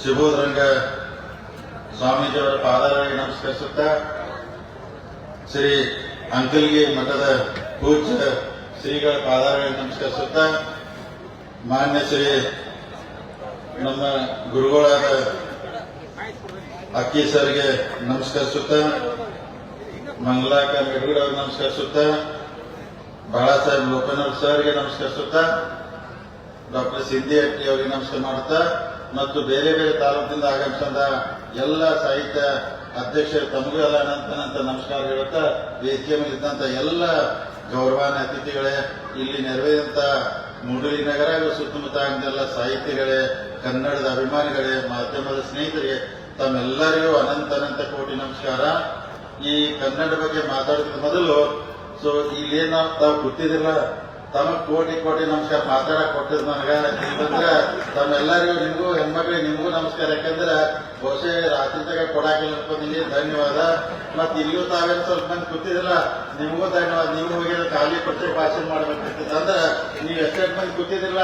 ಶಿವೋದ್ರಂಗ ಸ್ವಾಮೀಜಿಯವರ ಪಾದಾರಗಳಿಗೆ ನಮಸ್ಕರಿಸುತ್ತ ಶ್ರೀ ಅಂಕಲ್ಗಿ ಮಠದ ಪೂಜ್ಯ ಶ್ರೀಗಳ ಪಾದಾರಗಳಿಗೆ ನಮಸ್ಕರಿಸುತ್ತ ಮಾನ್ಯ ಶ್ರೀ ನಮ್ಮ ಗುರುಗಳಾದ ಅಕ್ಕಿ ಸರ್ಗೆ ನಮಸ್ಕರಿಸುತ್ತ ಮಂಗಲಾಕ ಮೆಡಗಡ್ ಅವ್ರಿಗೆ ನಮಸ್ಕರಿಸುತ್ತಾ, ಬಾಳಾ ಸಾಹೇಬ್ ಲೋಕನಾಥ್ ಸರ್ಗೆ ನಮಸ್ಕರಿಸುತ್ತಾ ಡಾಕ್ಟರ್ ಸಿಂಧಿ ಹಟ್ಟಿ ಅವರಿಗೆ ನಮಸ್ಕಾರ ಮಾಡುತ್ತಾ ಮತ್ತು ಬೇರೆ ಬೇರೆ ತಾಲೂಕಿನಿಂದ ಆಗಮಿಸಿದ ಎಲ್ಲ ಸಾಹಿತ್ಯ ಅಧ್ಯಕ್ಷರು ತಮಗೂ ಎಲ್ಲ ಅನಂತ ನಮಸ್ಕಾರ ಹೇಳುತ್ತಾ ವೇದಿಕೆ ಮೇಲೆ ಇದ್ದಂತ ಎಲ್ಲ ಗೌರವಾನ್ಯ ಅತಿಥಿಗಳೇ, ಇಲ್ಲಿ ನೆರವೇರಿದಂತ ಮೂಡಲಿ ನಗರ ಸುತ್ತಮುತ್ತ ಆಗಿದ್ದೆಲ್ಲ ಸಾಹಿತಿಗಳೇ ಕನ್ನಡದ ಅಭಿಮಾನಿಗಳೇ, ಮಾಧ್ಯಮದ ಸ್ನೇಹಿತರಿಗೆ ತಮ್ಮೆಲ್ಲರಿಗೂ ಅನಂತ ಅನಂತ ಕೋಟಿ ನಮಸ್ಕಾರ. ಈ ಕನ್ನಡ ಬಗ್ಗೆ ಮಾತಾಡಿದ ಮೊದಲು ಸೊ ಇಲ್ಲೇನ ತಾವು ಗೊತ್ತಿದಿಲ್ಲ ತಮ್ಮ ಕೋಟಿ ಕೋಟಿ ನಮಸ್ಕಾರ ಮಾತಾಡಕ್ ಕೊಟ್ಟಿದ್ ನನಗ. ಇಲ್ಲಂದ್ರ ತಮ್ಮೆಲ್ಲರಿಗೂ ನಿಮಗೂ ಹೆಣ್ಮಕ್ಳಿಗೆ ನಿಮಗೂ ನಮಸ್ಕಾರ. ಯಾಕಂದ್ರೆ ಬಹುಶಃ ರಾತ್ರಿ ತಗ ಕೊಡಾಕಿಲ್ಲ ಅನ್ಕೊಂಡಿನಿ ಧನ್ಯವಾದ. ಮತ್ ಇಲ್ಲಿಯೂ ತಾವೇನು ಸ್ವಲ್ಪ ಮಂದಿ ಗೊತ್ತಿದಿಲ್ಲ ನಿಮಗೂ ಧನ್ಯವಾದ. ನೀವು ಹೋಗಿ ಖಾಲಿ ಕೊಟ್ಟು ಭಾಷಣ ಮಾಡ್ಬೇಕಂತಂದ್ರ ಅಂದ್ರ ನೀವು ಎಷ್ಟೆಷ್ಟು ಮಂದಿ ಕೂತಿದ್ರಲ್ಲ,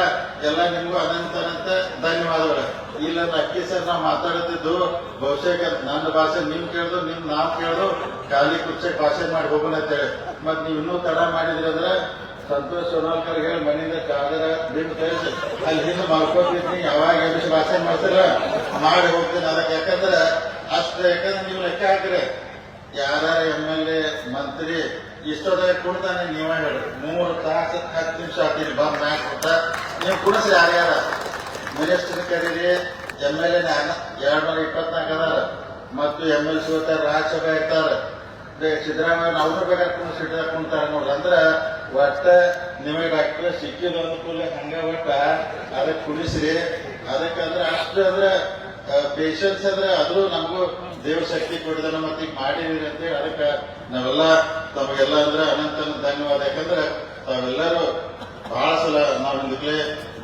ಎಲ್ಲ ನಿಮಗೂ ಅನಂತ ಅನಂತ ಧನ್ಯವಾದಗಳು. ಇಲ್ಲ ಅಕ್ಕಿ ಸರ್ ನಾವು ಮಾತಾಡುತ್ತಿದ್ದು, ಬಹುಶಃ ನನ್ನ ಭಾಷೆ ನಿಮ್ ಕೇಳ್ದು ನಿಮ್ ನಾವು ಕೇಳ್ದು ಖಾಲಿ ಕುರ್ಚೆ ಭಾಷೆ ಮಾಡಿ ಹೋಗೋಣ ಅಂತೇಳಿ. ಮತ್ ನೀವು ಇನ್ನೂ ತಡ ಮಾಡಿದ್ರಿ ಅಂದ್ರೆ ಸಂತೋಷ್ ಸೋನಾಲ್ಕರ್ ಹೇಳಿ ಮನೆಯಿಂದ ಚಾದರ ಬಿಟ್ಟು ತೆಗೆದು ಅಲ್ಲಿ ಹಿಂದೆ ಯಾವಾಗ ಎಬ್ಬಿಸಿ ಭಾಷೆ ಮಾಡ್ತೀರ ಮಾಡಿ ಹೋಗ್ತೀನಿ ಅದಕ್ಕೆ. ಯಾಕಂದ್ರೆ ಅಷ್ಟು ಯಾಕಂದ್ರೆ ನೀವು ಲೆಕ್ಕ ಹಾಕ್ರಿ. ಯಾರ ಎಂ ಎಲ್ ಎ ಮಂತ್ರಿ ಇಷ್ಟೊತ್ತಾಗ ಕೊಡ್ತಾನೆ ನೀವೇ ಹೇಳಿ. ಮೂರು ತಾಸು ಹತ್ತು ನಿಮಿಷ ಆಗ್ತೀನಿ ಬಂದ್ ಮ್ಯಾಚ್ ಕೊಟ್ಟ ನೀವು ಕುಡಿಸಿ ಯಾರ್ಯಾರ. ಮಿನಿಸ್ಟರ್ ಕರೀರಿ, ಎಂ ಎಲ್ ಎ ಎರಡ್ ನೂರ ಇಪ್ಪತ್ನಾಲ್ಕು ಅದಾರ. ಮತ್ತು ಎಂ ಎಲ್ ಸಿ ಹೋಗ್ತಾರೆ ರಾಜ್ಯಸಭೆ ಇರ್ತಾರ. ಸಿದ್ದರಾಮಯ್ಯ ಅವ್ರ ಬೇಕಾದ್ರೆ ಹಾಕೊಂಡು ಕುಂತಾರ ನೋಡ್ರಿ. ಅಂದ್ರ ಒಟ್ಟ ನಿಮಗೆ ಡಾಕ್ಟರ್ ಸಿಕ್ಕಿದ ಅನುಕೂಲ ಹಂಗ ಒಟ್ಟ ಅದಕ್ಕೆ ಕುಡಿಸ್ರಿ. ಅದಕ್ಕಂದ್ರೆ ಅಷ್ಟು ಅಂದ್ರೆ ಪೇಷನ್ಸ್ ಅಂದ್ರೆ ಅದು ನಮಗೂ ದೇವ್ರ ಶಕ್ತಿ ಕೊಡಿದಾನ ಮತ್ತೆ ಈಗ ಮಾಡಿದೀರಿ ಅಂತೇಳಿ ಅದಕ್ಕೆ ನಾವೆಲ್ಲ ತಮಗೆಲ್ಲ ಅಂದ್ರೆ ಅನಂತ ಧನ್ಯವಾದ. ಯಾಕಂದ್ರೆ ತಾವೆಲ್ಲರೂ ಬಹಳ ಸಲ ನಾವು ಇದಕ್ಕೆ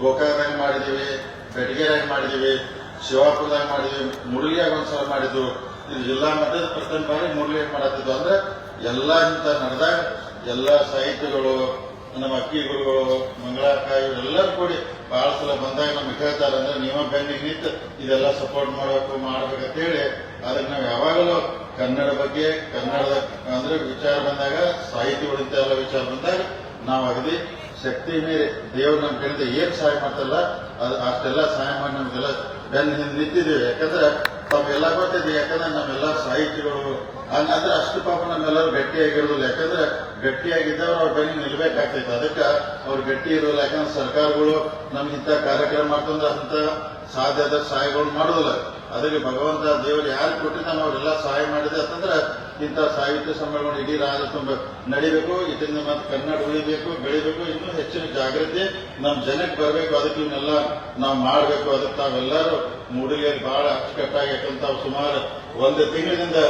ಗೋಕಾಕದಾಗ ಮಾಡಿದೀವಿ ಬೆಟಗೇರಾಗ ಮಾಡಿದೀವಿ, ಶಿವಾಪುರದಾಗ ಮಾಡಿದೀವಿ ಮುರುಳಿಯಾಗ ಒಂದ್ಸಲ ಮಾಡಿದ್ವು ಇದು ಜಿಲ್ಲಾ ಮಟ್ಟದ ಪ್ರಶ್ನೆ ಮಾಡಿ ಮುರುಳಿಯಾಗ ಮಾಡತ್ತಿದ್ವು ಅಂದ್ರೆ ಎಲ್ಲ ಇಂತ ನಡೆದಾಗ ಎಲ್ಲ ಸಾಹಿತ್ಯಗಳು, ನಮ್ಮ ಅಕ್ಕಿ ಗುರುಗಳು ಮಂಗಳಾಕ ಇವರೆಲ್ಲರೂ ಕೂಡಿ ಬಹಳ ಸಲ ಬಂದಾಗ ನಮ್ಗೆ ಹೇಳ್ತಾರೆ ಅಂದ್ರೆ ನೀವ ಬೆನ್ನಿಗೆ ನಿಂತು ಇದೆಲ್ಲ ಸಪೋರ್ಟ್ ಮಾಡಬೇಕು ಮಾಡ್ಬೇಕಂತ ಹೇಳಿ ಅದಕ್ಕೆ ನಾವು ಯಾವಾಗಲೂ ಕನ್ನಡ ಬಗ್ಗೆ, ಕನ್ನಡದ ಅಂದ್ರೆ ವಿಚಾರ ಬಂದಾಗ ಸಾಹಿತ್ಯ ಉಳಿತ ಎಲ್ಲ ವಿಚಾರ ಬಂದಾಗ ನಾವು ಅಗದಿ ಶಕ್ತಿ ಮೀರಿ ದೇವ್ರು ನಮ್ಮ ಕಡೆಯಿಂದ ಏನ್ ಸಹಾಯ ಮಾಡ್ತಲ್ಲ ಅಷ್ಟೆಲ್ಲ ಸಹಾಯ ಮಾಡಿ ನಮ್ಗೆಲ್ಲ ಬೆನ್ನ ಹಿಂದೆ ನಿಂತಿದ್ದೀವಿ. ಯಾಕಂದ್ರೆ ತಾವೆಲ್ಲ ಗೊತ್ತಿದೆ ಯಾಕಂದ್ರೆ ನಮ್ಮೆಲ್ಲ ಸಾಹಿತಿಗಳು ಹಂಗ- ಅಂದ್ರೆ ಅಷ್ಟು ಪಾಪ ನಮ್ಮೆಲ್ಲರೂ ಗಟ್ಟಿಯಾಗಿರೋದಿಲ್ಲ. ಯಾಕಂದ್ರೆ ಗಟ್ಟಿಯಾಗಿದ್ದವ್ರು ಅವ್ರ ಬೆನ್ನಿ ನಿಲ್ಬೇಕಾಗ್ತೈತೆ ಅದಕ್ಕೆ ಅವ್ರು ಗಟ್ಟಿ ಇರೋಲ್ಲ. ಯಾಕಂದ್ರೆ ಸರ್ಕಾರಗಳು ನಮ್ಗೆ ಇಂಥ ಕಾರ್ಯಕ್ರಮ ಮಾಡ್ತಂದ್ರೆ ಅಂತ ಸಾಧ್ಯದ ಸಹಾಯಗಳು ಮಾಡೋದಿಲ್ಲ. ಅದಕ್ಕೆ ಭಗವಂತ ದೇವರು ಯಾರು ಕೊಟ್ಟಿದ್ದಾನೆ ಅವರೆಲ್ಲ ಸಹಾಯ ಮಾಡಿದೆ ಅಂತಂದ್ರೆ ಇಂಥ ಸಾಹಿತ್ಯ ಸಮ್ಮೇಳನ ಇಡೀ ರಾಜ್ಯ ತುಂಬ ನಡಿಬೇಕು, ಇದರಿಂದ ಮತ್ತೆ ಕನ್ನಡ ಉಳಿಬೇಕು, ಬೆಳಿಬೇಕು, ಇನ್ನೂ ಹೆಚ್ಚಿನ ಜಾಗೃತಿ ನಮ್ಮ ಜನಕ್ಕೆ ಬರಬೇಕು, ಅದಕ್ಕೆ ಇವನ್ನೆಲ್ಲ ನಾವು ಮಾಡಬೇಕು, ಅದಕ್ಕೆ ತಾವೆಲ್ಲರೂ ಮೂಡಿಗೆಯಲ್ಲಿ ಬಹಳ ಅಚ್ಚುಕಟ್ಟಾಗಿ ಸುಮಾರು ಒಂದು ತಿಂಗಳಿನಿಂದ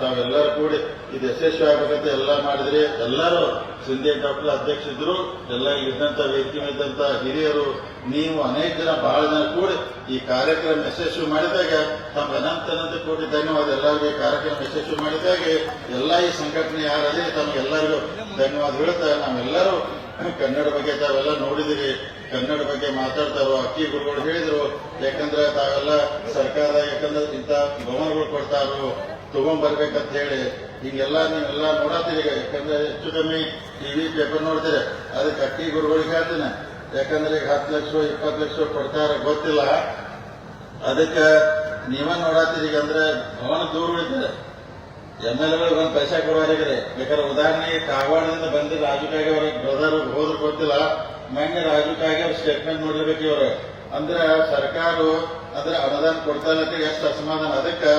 ತಾವೆಲ್ಲರೂ ಕೂಡಿ ಇದು ಯಶಸ್ವಿ ಆಗಬೇಕಂತ ಎಲ್ಲ ಮಾಡಿದ್ರಿ ಎಲ್ಲರೂ ಸಿಂಧಿ ಡಾಕ್ಟರ್ ಅಧ್ಯಕ್ಷರಿದ್ರು, ಎಲ್ಲ ಇದ್ದಂತ ವ್ಯಕ್ತಿ ಇದ್ದಂತ ಹಿರಿಯರು, ನೀವು ಅನೇಕ ಜನ ಬಹಳ ಜನ ಕೂಡಿ ಈ ಕಾರ್ಯಕ್ರಮ ಯಶಸ್ವಿ ಮಾಡಿದಾಗ ತಮ್ಮ ಅನಂತ ಅನಂತ ಕೋಟಿ ಧನ್ಯವಾದ. ಎಲ್ಲರಿಗೂ ಈ ಕಾರ್ಯಕ್ರಮ ಯಶಸ್ವಿ ಮಾಡಿದಾಗ ಎಲ್ಲ ಈ ಸಂಘಟನೆ ಯಾರದೇ ತಮಗೆಲ್ಲರಿಗೂ ಧನ್ಯವಾದ ಹೇಳ್ತಾ ನಾವೆಲ್ಲರೂ ಕನ್ನಡ ಬಗ್ಗೆ ತಾವೆಲ್ಲ ನೋಡಿದಿರಿ. ಕನ್ನಡ ಬಗ್ಗೆ ಮಾತಾಡ್ತಾರೋ ಅಕ್ಕಿ ಗುರುಗಳು ಹೇಳಿದ್ರು. ಯಾಕಂದ್ರೆ ತಾವೆಲ್ಲ ಸರ್ಕಾರ ಯಾಕಂದ್ರೆ ಇಂಥ ಭವನಗಳು ಕೊಡ್ತಾರೋ ತಗೊಂಡ್ಬರ್ಬೇಕಂತ ಹೇಳಿ ಹಿಂಗೆಲ್ಲ ನೀವೆಲ್ಲ ನೋಡತ್ತೀರಿ ಈಗ, ಯಾಕಂದ್ರೆ ಹೆಚ್ಚು ಕಮ್ಮಿ ಟಿವಿ ಪೇಪರ್ ನೋಡ್ತೀರಿ. ಅದಕ್ಕೆ ಅಕ್ಕಿ ಗುರುಗಳಿಗೆ ಹೇಳ್ತೀನಿ. ಯಾಕಂದ್ರೆ ಈಗ ಹತ್ತು ಲಕ್ಷ, ಇಪ್ಪತ್ತು ಲಕ್ಷ ಕೊಡ್ತಾರ ಗೊತ್ತಿಲ್ಲ. ಅದಕ್ಕೆ ನೀವ ನೋಡತ್ತೀರಿ ಅಂದ್ರೆ ಭವನ ದೂರ ಉಳಿತಾರೆ ಎಂ ಎಲ್ ಎಗಳಿಗೆ ಒಂದು ಪೈಸಾ ಕೊಡುವವರೆಗೆ ಬೇಕಾದ್ರೆ ಉದಾಹರಣೆಗೆ ಕಾಗವಾಡದಿಂದ ಬಂದ ರಾಜು ಕಾಗೆ ಅವ್ರ ಬ್ರದರ್ ಹೋದ್ರು ಗೊತ್ತಿಲ್ಲ. ಮೊನ್ನೆ ರಾಜು ಅವ್ರ ಸ್ಟೇಟ್ಮೆಂಟ್ ನೋಡಿರ್ಬೇಕು ಇವರು. ಅಂದ್ರೆ ಸರ್ಕಾರ ಅಂದ್ರೆ ಅನುದಾನ ಕೊಡ್ತಾ ಅಂತ ಎಷ್ಟು ಅಸಮಾಧಾನ. ಅದಕ್ಕೆ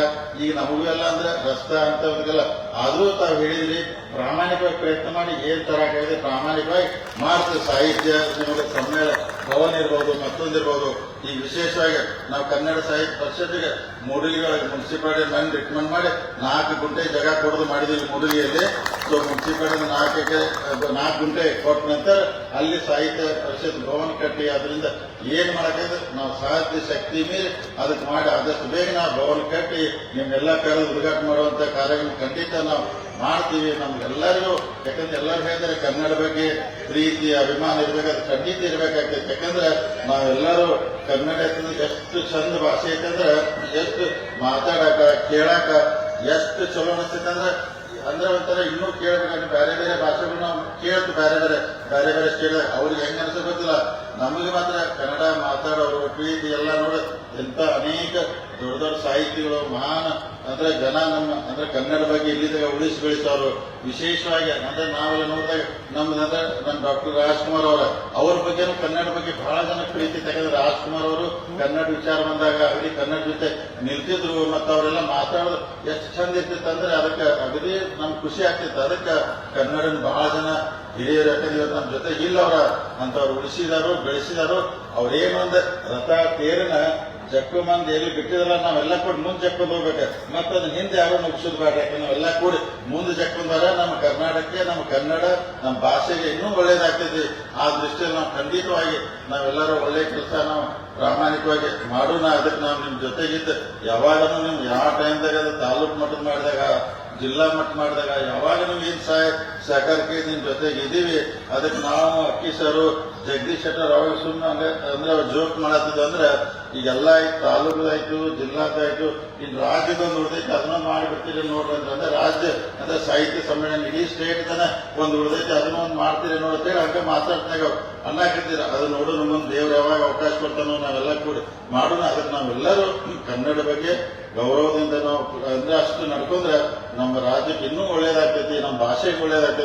ಈಗ ಎಲ್ಲ ಅಂದ್ರೆ ರಸ್ತೆ ಅಂತವರಿಗೆಲ್ಲ ಆದ್ರೂ ತಾವು ಹೇಳಿದ್ರಿ, ಪ್ರಾಮಾಣಿಕವಾಗಿ ಪ್ರಯತ್ನ ಮಾಡಿ ಏನ್ ತರಕಾಗಿದೆ ಪ್ರಾಮಾಣಿಕವಾಗಿ ಮಾರ್ತ ಸಾಹಿತ್ಯ, ನಿಮಗೆ ಸಮ್ಮೇಳ, ಭವನ ಇರ್ಬೋದು, ಮತ್ತೊಂದಿರ್ಬೋದು. ಈಗ ವಿಶೇಷವಾಗಿ ನಾವು ಕನ್ನಡ ಸಾಹಿತ್ಯ ಪರಿಷತ್ತಿಗೆ ಮೂಡಲಿಗಳಿಗೆ ಮುನ್ಸಿಪಾಲಿಟಿ ಮನೆ ರಿಕಮೆಂಡ್ ಮಾಡಿ ನಾಲ್ಕು ಗುಂಟೆ ಜಾಗ ಕೊಡೋದು ಮಾಡಿದೀವಿ ಮೂಡಲಿಯಲ್ಲಿ ಸೊ ಮುನ್ಸಿಪಾಲಿಟಿ ನಾಲ್ಕು ನಾಲ್ಕು ಗುಂಟೆ ಕೊಟ್ಟ ನಂತರ ಅಲ್ಲಿ ಸಾಹಿತ್ಯ ಪರಿಷತ್ ಭವನ ಕಟ್ಟಿ. ಅದರಿಂದ ಏನ್ ಮಾಡಕ್ಕಾಗಿದೆ ನಾವು ಸಾಹಿತ್ಯ ಶಕ್ತಿ ಮೀರಿ ಅದಕ್ಕೆ ಮಾಡಿ ಆದಷ್ಟು ಬೇಗ ನಾವು ಭವನ ಕಟ್ಟಿ. ನಿಮ್ಮೆಲ್ಲ ಕರೆದು ಉದ್ಘಾಟನೆ ಮಾಡುವಂತ ಕಾರ್ಯಕ್ರಮ ಖಂಡಿತ ನಾವು ಮಾಡ್ತೀವಿ ನಮ್ಗೆಲ್ಲರಿಗೂ, ಯಾಕಂದ್ರೆ ಎಲ್ಲರೂ ಹೇಳ್ತಾರೆ ಕನ್ನಡ ಬಗ್ಗೆ ಪ್ರೀತಿ ಅಭಿಮಾನ ಇರ್ಬೇಕಾದ್ರೆ ಖಂಡಿತ ಇರ್ಬೇಕಾಗ್ತೈತೆ ಯಾಕಂದ್ರೆ ನಾವೆಲ್ಲರೂ ಕನ್ನಡ ಎಷ್ಟು ಚಂದ ಭಾಷೆ ಐತಂದ್ರೆ, ಎಷ್ಟು ಮಾತಾಡಕ, ಕೇಳಾಕ ಎಷ್ಟು ಚಲೋ ಅನಿಸ್ತೈತೆ ಅಂದ್ರೆ ಅಂದ್ರೆ ಒಂಥರ ಇನ್ನೂ ಕೇಳ್ಬೇಕಂದ್ರೆ ಬೇರೆ ಬೇರೆ ಭಾಷೆಗಳು ನಾವು ಕೇಳ್ತು ಬೇರೆ ಬೇರೆ ಬೇರೆ ಬೇರೆ ಸ್ಟೇಟ್ ಅವ್ರಿಗೆ ಹೆಂಗ್ ಅನ್ಸೋ ಗೊತ್ತಿಲ್ಲ. ನಮಗೆ ಮಾತ್ರ ಕನ್ನಡ ಮಾತಾಡೋರು, ಪ್ರೀತಿ ಎಲ್ಲ ನೋಡ, ಎಂತ ಅನೇಕ ದೊಡ್ಡ ದೊಡ್ಡ ಸಾಹಿತಿಗಳು, ಮಹಾನ್, ಅಂದ್ರೆ ಜನ ನಮ್ಮ, ಅಂದ್ರೆ ಕನ್ನಡ ಬಗ್ಗೆ ಇಲ್ಲಿದಾಗ ಉಳಿಸಿ ಬೆಳೆಸೋರು ವಿಶೇಷವಾಗಿ ಅಂದ್ರೆ ನಾವೆಲ್ಲ ನೋಡಿದಾಗ ನಮ್ದು ಅಂದ್ರೆ ನಮ್ಮ ಡಾಕ್ಟರ್ ರಾಜ್ಕುಮಾರ್ ಅವರ, ಅವ್ರ ಬಗ್ಗೆ ಕನ್ನಡ ಬಗ್ಗೆ ಬಹಳ ಜನ ಪ್ರೀತಿ ಯಾಕಂದ್ರೆ ರಾಜ್ಕುಮಾರ್ ಅವರು ಕನ್ನಡ ವಿಚಾರ ಬಂದಾಗ ಅಗದಿ ಕನ್ನಡ ಜೊತೆ ನಿಲ್ತಿದ್ರು ಮತ್ತು ಅವರೆಲ್ಲ ಮಾತಾಡೋದು ಎಷ್ಟು ಚಂದ ಇರ್ತಿತ್ತು ಅಂದ್ರೆ ಅದಕ್ಕೆ ಅಗದಿ ನಮ್ಗೆ ಖುಷಿ ಆಗ್ತಿತ್ತು. ಅದಕ್ಕೆ ಕನ್ನಡನ ಬಹಳ ಜನ ಹಿರಿಯರು ಯಾಕಂದ್ರೆ ನಮ್ಮ ಜೊತೆ ಇಲ್ಲ ಅವರ ಅಂತವ್ರು ಉಳಿಸಿದಾರು, ಬೆಳೆಸಿದಾರು, ಅವ್ರೇನು ಒಂದು ರಥ ತೇರನ ಜಕ್ಕು ಮಂದಿ ಎಲ್ಲಿ ಬಿಟ್ಟಿದಲ್ಲ ನಾವೆಲ್ಲ ಕೂಡ ಮುಂದೆ ಜಕ್ಕೊಂಡು ಹೋಗ್ಬೇಕು. ಮತ್ತೆ ಅದನ್ನ ಹಿಂದೆ ಯಾರು ಮುಗಿಸೋದು ಬೇಡ ಎಲ್ಲ ನಾವೆಲ್ಲ ಕೂಡಿ ಮುಂದೆ ಜಕ್ಕೊಂಡಾರ ನಮ್ಮ ಕರ್ನಾಟಕಕ್ಕೆ, ನಮ್ಮ ಕನ್ನಡ, ನಮ್ಮ ಭಾಷೆಗೆ ಇನ್ನೂ ಒಳ್ಳೇದಾಗ್ತೈತಿ ಆ ದೃಷ್ಟಿಯಲ್ಲಿ ನಾವು ಖಂಡಿತವಾಗಿ ನಾವೆಲ್ಲರೂ ಒಳ್ಳೆ ಕೆಲಸ ನಾವು ಪ್ರಾಮಾಣಿಕವಾಗಿ ಮಾಡೋಣ. ಅದಕ್ಕೆ ನಾವು ನಿಮ್ ಜೊತೆಗಿದ್ದು ಯಾವಾಗನೂ ನಿಮ್ಗೆ ಯಾವ ಟೈಮ್ದಾಗ ಅದು ತಾಲೂಕು ಮಟ್ಟದ ಮಾಡಿದಾಗ, ಜಿಲ್ಲಾ ಮಟ್ಟ ಮಾಡಿದಾಗ ಯಾವಾಗ ನೀವು ಏನ್ ಸಹಾಯ ಸಹಕಾರಕ್ಕೆ ನಿಮ್ಮ ಜೊತೆಗೆ ಇದೀವಿ ಅದಕ್ಕೆ ನಾವು ಅಕ್ಕಿ ಸರು ಜಗದೀಶ್ ಶೆಟ್ಟರ್ ಅವಾಗ ಸುಮ್ಮನೆ ಹಂಗೆ ಅಂದ್ರೆ ಅವ್ರು ಜೋಕ್ ಮಾಡತ್ತಿದ್ದು ಅಂದ್ರೆ ಈಗೆಲ್ಲ ಈ ತಾಲೂಕದಾಯ್ತು, ಜಿಲ್ಲಾದಾಯ್ತು ಇನ್ನು ರಾಜ್ಯದ ಉಳಿದೈತೆ ಅದನ್ನ ಮಾಡಿಬಿಡ್ತೀರಿ ನೋಡ್ರಿ ಅಂದ್ರೆ ರಾಜ್ಯ ಅಂದ್ರೆ ಸಾಹಿತ್ಯ ಸಮ್ಮೇಳನ ಇಡೀ ಸ್ಟೇಟ್ ತನ ಒಂದು ಉಳಿದೈತೆ, ಅದನ್ನ ಒಂದು ಮಾಡ್ತೀರಿ ಹೇಳಿ ಹಂಗೆ ಮಾತಾಡ್ತಾಗ ಅನ್ನಕತ್ತೀರ ಅದು ನೋಡು ನಮ್ಮೊಂದು ದೇವ್ರು ಯಾವಾಗ ಅವಕಾಶ ಕೊಡ್ತಾನೋ ನಾವೆಲ್ಲ ಕೂಡಿ ಮಾಡೋಣ. ಅದಕ್ಕೆ ನಾವೆಲ್ಲರೂ ಕನ್ನಡ ಬಗ್ಗೆ ಗೌರವದಿಂದ ನಾವು ಅಂದ್ರೆ ಅಷ್ಟು ನಡ್ಕೊಂಡ್ರೆ ನಮ್ಮ ರಾಜ್ಯಕ್ಕೆ ಇನ್ನೂ ಒಳ್ಳೇದಾಗ್ತೈತಿ, ನಮ್ಮ ಭಾಷೆಗೆ ಒಳ್ಳೇದಾಗ್ತೈತಿ.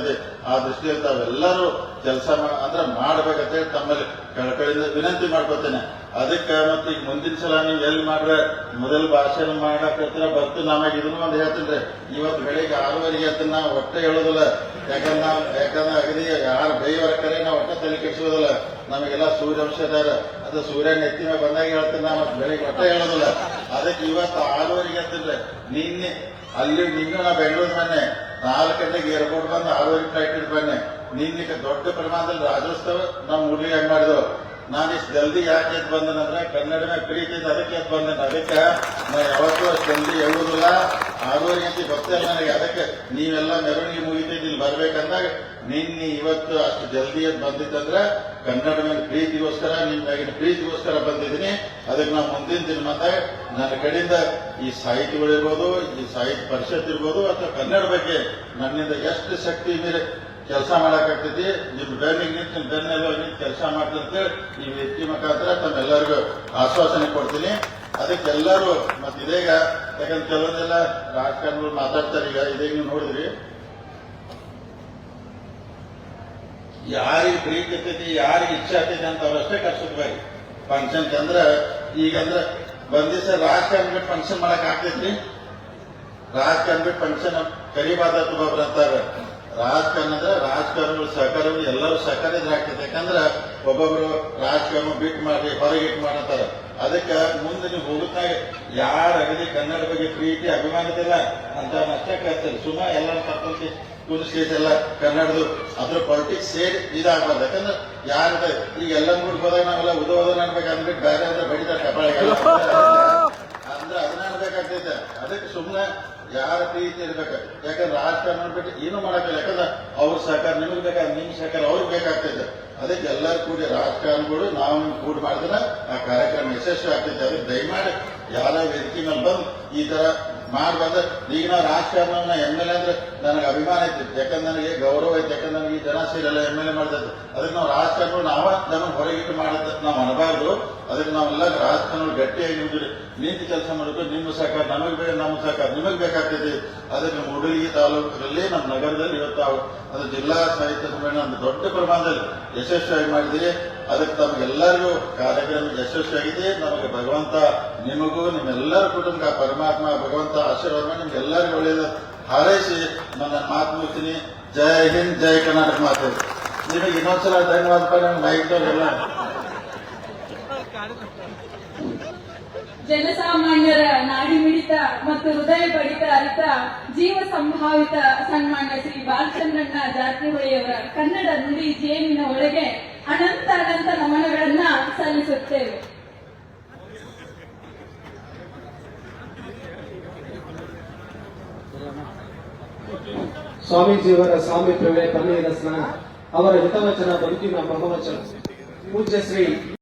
ಆ ದೃಷ್ಟಿಯಲ್ಲಿ ತಾವೆಲ್ಲರೂ ಕೆಲಸ ಅಂದ್ರೆ ಮಾಡ್ಬೇಕಂತೇಳಿ ತಮ್ಮಲ್ಲಿ ಕಳಕಳಿಯಿಂದ ವಿನಂತಿ ಮಾಡ್ಕೊತೇನೆ. ಅದಕ್ಕೆ ಮತ್ತೆ ಈಗ ಮುಂದಿನ ಸಲ ನೀವು ಎಲ್ಲಿ ಮಾಡ್ರೆ ಮೊದಲ ಭಾಷೆನ ಮಾಡಕತ್ತಿರ ಬರ್ತು ನಮಗೆ ಇದನ್ನು ಒಂದು ಹೇಳ್ತೀನಿ ಇವತ್ತು ಬೆಳಿಗ್ಗೆ ಆರೂವರೆಗೆ ಅದನ್ನ ಒಟ್ಟೆ ಹೇಳೋದಿಲ್ಲ. ಯಾಕಂದ್ರೆ ನಾವು, ಯಾಕಂದ್ರೆ ಅಗದಿ ಯಾರು ಬೈವರ ಕರೆ ನಾವು ಒಟ್ಟೆ ತಲೆ ಕೆಡಿಸೋದಿಲ್ಲ. ನಮಗೆಲ್ಲ ಸೂರ್ಯವಂಶದಾರ. ಅದು ಸೂರ್ಯ ನೆತ್ತಿನ ಬಂದಾಗ ಹೇಳ್ತೀನಿ ನಾವು ಬೆಳಿಗ್ಗೆ ಒಟ್ಟೆ ಹೇಳೋದಿಲ್ಲ. ಅದಕ್ಕೆ ಇವತ್ತು ಆರೂವರೆಗೆ ಹೇಳ್ತೀನಿ ನಿನ್ನೆ, ಅಲ್ಲಿ ನಿನ್ನೆ ನಾ ಬೆಂಗಳೂರು ಬನ್ನೆ ನಾಲ್ಕು ಗಂಟೆಗೆ ಏರ್ಪೋರ್ಟ್ ಬಂದು ಆರೂವರೆ ಫ್ಲೈಟ್ ಬನ್ನೆ. ನಿನ್ನೆ ದೊಡ್ಡ ಪ್ರಮಾಣದಲ್ಲಿ ರಾಜ್ಯೋತ್ಸವ ನಮ್ಮ ಹುಡುಗಿ ಹೆಂಗ್ ಮಾಡಿದ್ರು ನಾನು ಇಷ್ಟು ಜಲ್ದಿ ಯಾಕೆ ಎದ್ದು ಬಂದನಂದ್ರೆ ಕನ್ನಡ ಮೇಲೆ ಪ್ರೀತಿ ಅದಕ್ಕೆ ಎದ್ದು ಬಂದನ ಅದಕ್ಕೆ ನಾ ಯಾವತ್ತೂ ಅಷ್ಟು ಜಲ್ದಿ ಹೇಳುವುದಿಲ್ಲ. ಆರೂವರೆ ಅಂತ ಗೊತ್ತಿಲ್ಲ ನನಗೆ ಅದಕ್ಕೆ ನೀವೆಲ್ಲ ಮೆರವಣಿಗೆ ಇಲ್ಲಿ ಬರ್ಬೇಕಂದಾಗ ನಿನ್ನೆ ಇವತ್ತು ಅಷ್ಟು ಜಲ್ದಿ ಬಂದಿದ್ದಂದ್ರೆ ಕನ್ನಡ ಮೇಲೆ ಪ್ರೀತಿಗೋಸ್ಕರ ಮ್ಯಾಗಿನ ಪ್ರೀತಿಗೋಸ್ಕರ ಬಂದಿದ್ದೀನಿ. ಅದಕ್ಕೆ ನಾವು ಮುಂದಿನ ದಿನ ಬಂದಾಗ ನನ್ನ ಕಡೆಯಿಂದ ಈ ಸಾಹಿತಿಗಳಿರ್ಬೋದು, ಈ ಸಾಹಿತ್ಯ ಪರಿಷತ್ ಇರ್ಬೋದು ಅಥವಾ ಕನ್ನಡ ಬಗ್ಗೆ ನನ್ನಿಂದ ಎಷ್ಟು ಶಕ್ತಿ ಮೇಲೆ ಕೆಲಸ ಮಾಡಕ್ಕಾಗ್ತೈತಿ, ನಿಮ್ಮ ಬೆನ್ನಿಗೆ ನಿಂತು ನಿಮ್ಮ ಬೆನ್ನೆಲ್ಲ ನಿಂತು ಕೆಲಸ ಮಾಡ್ತಿರ್ತೇಳಿ ಈ ವ್ಯಕ್ತಿ ಮುಖಾಂತರ ತಮ್ಮೆಲ್ಲರಿಗೂ ಆಶ್ವಾಸನೆ ಕೊಡ್ತೀನಿ. ಅದಕ್ಕೆ ಎಲ್ಲರೂ ಮತ್ತೆ ಇದೀಗ, ಯಾಕಂದ್ರೆ ಕೆಲವೊಂದೆಲ್ಲ ರಾಜಕಾರಣಿಗಳು ಮಾತಾಡ್ತಾರೆ ಈಗ, ಇದೀಗ ನೋಡಿದ್ರಿ. ಯಾರಿಗೆ ಪ್ರೀತಿ ಇರ್ತೈತಿ, ಯಾರಿಗೆ ಇಚ್ಛೆ ಆಗ್ತೈತಿ ಅಂತ ಅವರಷ್ಟೇ ಕರ್ಸೋದ್ಬೇಕು ಫಂಕ್ಷನ್ ತಂದ್ರ ಈಗಂದ್ರ ಬಂದಿಸ ರಾಜಕಾರಣ ಬಿಟ್ಟು ಫಂಕ್ಷನ್ ಮಾಡಕ್ ಆಗ್ತೈತ್ರಿ? ರಾಜಕಾರಣ ಬಿಟ್ಟು ಫಂಕ್ಷನ್ ಕರಿಬಾರ್ದ ಒಬ್ಬೊಬ್ರು ಅಂತಾರೆ. ರಾಜಕಾರಣ ಅಂದ್ರೆ ರಾಜಕಾರಣಿಗಳು, ಸಹಕಾರಗಳು, ಎಲ್ಲರೂ ಸಹಕಾರ ಇದ್ರೆ ಆಗ್ತೈತೆ. ಯಾಕಂದ್ರ ಒಬ್ಬೊಬ್ರು ರಾಜಕಾರಣ ಬಿಟ್ ಮಾಡಿ, ಹೊರಗೆ ಇಟ್ ಮಾಡಂತಾರ ಅದಕ್ಕೆ ಮುಂದೆ ನೀವು ಹೋಗುತ್ತಾಗ ಯಾರ ಅಗದಿ ಕನ್ನಡ ಬಗ್ಗೆ ಪ್ರೀತಿ ಅಭಿಮಾನದಿಲ್ಲ ಅಂತ ಅಷ್ಟೇ ಕೇಳ್ತಾರೆ ಸುಮ್ಮ ಎಲ್ಲರೂ ಕರ್ಕೊಂತಿ ಕುದಿಸ್ಕೇಸ್ ಎಲ್ಲ ಕನ್ನಡದು ಅದ್ರ ಪಾಲಿಟಿಕ್ಸ್ ಸೇರಿ ಇದಾಗಬಾರ್ದು ಯಾಕಂದ್ರೆ ಯಾರದ ಈಗ ಎಲ್ಲ ಮೂರ್ ಹೋದಾಗ ನಾವೆಲ್ಲ ಉದೋದನ ಅನ್ಬೇಕಂದ್ರೆ ಬೇರೆ ಅಂದ್ರೆ ಬಡಿತಾರೆ ಕಪಾಳಿಗೆ ಅಂದ್ರೆ ಅದನ್ನ ಅನ್ಬೇಕಾಗ್ತೈತೆ ಅದಕ್ಕೆ ಸುಮ್ಮನೆ ಯಾರ ಪ್ರೀತಿ ಇರ್ಬೇಕು. ಯಾಕಂದ್ರೆ ರಾಜಕಾರಣ ಬಿಟ್ಟು ಏನು ಮಾಡಕ್ಕಿಲ್ಲ ಯಾಕಂದ್ರೆ ಅವ್ರ ಸಹಕಾರ ನಿಮ್ಗೆ ಬೇಕಾದ್ರೆ ನಿಮ್ ಸಹಕಾರ ಅವ್ರಿಗೆ ಬೇಕಾಗ್ತೈತೆ. ಅದಕ್ಕೆ ಎಲ್ಲರೂ ಕೂಡಿ ರಾಜಕಾರಣಿಗಳು ನಾವು ಕೂಡಿ ಮಾಡಿದ್ರೆ ಆ ಕಾರ್ಯಕ್ರಮ ಯಶಸ್ವಿ ಆಗ್ತೈತೆ. ಅದಕ್ಕೆ ದಯಮಾಡಿ ಯಾರ ವೇದಿಕೆ ಮೇಲೆ ಬಂದು ಈ ತರ ಮಾಡ್ಬಂದ್ರೆ ಈಗ ನಾವು ರಾಜಕಾರಣ ಎಂ ಎಲ್ ಎ ಅಂದ್ರೆ ನನಗೆ ಅಭಿಮಾನ ಐತಿ ಯಾಕಂದ್ರೆ ನನಗೆ ಗೌರವ ಐತಿ ಯಾಕಂದ್ರೆ ನನಗೆ ಈ ಜನ ಸೇರೆಲ್ಲ ಎಂ ಎಲ್ ಎ ಮಾಡ್ತೈತೆ ಅದಕ್ಕೆ ನಾವು ರಾಜಕಾರಣ ನಾವ ನಮಗೆ ಹೊರಗಿಟ್ಟು ಮಾಡತ್ತ ನಾವು ಅನಬಾರ್ದು. ಅದಕ್ಕೆ ನಾವೆಲ್ಲ ರಾಜಕಾರಣ ಗಟ್ಟಿಯಾಗಿ ನಿಮ್ಗೆ ನಿಂತು ಕೆಲಸ ಮಾಡಬೇಕು ನಿಮ್ಮ ಸಹಕಾರ ನಮಗೆ ಬೇಕು ನಮ್ಮ ಸಹಕಾರ ನಿಮಗೆ ಬೇಕಾಗ್ತೈತಿ ಅದಕ್ಕೆ ಮೂಡಲಗಿ ತಾಲೂಕಿನಲ್ಲಿ ನಮ್ಮ ನಗರದಲ್ಲಿ ಇವತ್ತು ಅದು ಜಿಲ್ಲಾ ಸಾಹಿತ್ಯ ಸಮ್ಮೇಳನ ದೊಡ್ಡ ಪ್ರಮಾಣದಲ್ಲಿ ಯಶಸ್ವಿಯಾಗಿ ಮಾಡಿದ್ದೀರಿ. ಅದಕ್ಕೆ ತಮಗೆಲ್ಲರಿಗೂ ಕಾರ್ಯಕ್ರಮ ಯಶಸ್ವಿಯಾಗಿದೆ. ನಮಗೆ ಭಗವಂತ ನಿಮಗೂ, ನಿಮ್ಮೆಲ್ಲರ ಕುಟುಂಬ ಪರಮಾತ್ಮ, ಭಗವಂತ ಆಶೀರ್ವಾದ ನಿಮ್ಗೆಲ್ಲರಿಗೂ ಒಳ್ಳೆಯದು. ಹಾರೈಸಿ ನನ್ನ ಮಾತು ಮುಗಿಸ್ತೀನಿ ಜೈ ಹಿಂದ್, ಜೈ ಕರ್ನಾಟಕ ಮಾತು. ನಿಮಗೆ ಇನ್ನೊಂದ್ಸಲ ಧನ್ಯವಾದ ಎಲ್ಲ ಜನಸಾಮಾನ್ಯರ ನಾಡಿ ಮಿಡಿತ ಮತ್ತು ಹೃದಯ ಬಡಿತ ಅರಿತ, ಜೀವ ಸಂಭಾವಿತ ಸನ್ಮಾನ್ಯ ಶ್ರೀ ಬಾಲಚಂದ್ರಣ್ಣ ಜಾರಕಿಹೊಳಿಯವರ ಕನ್ನಡ ನುಡಿ ಜೇನಿನ ಒಳಗೆ ಅನಂತ ಅನಂತ ನಮನಗಳನ್ನ ಸಲ್ಲಿಸುತ್ತೇವೆ. ಸ್ವಾಮೀಜಿಯವರ ಸಾಮೀಪ್ಯವೇ ಪನ್ನೀರ ಸ್ನಾನ ಅವರ ಹಿತವಚನ ಬದುಕಿನ ಬಹುವಚನ ಪೂಜ್ಯ ಶ್ರೀ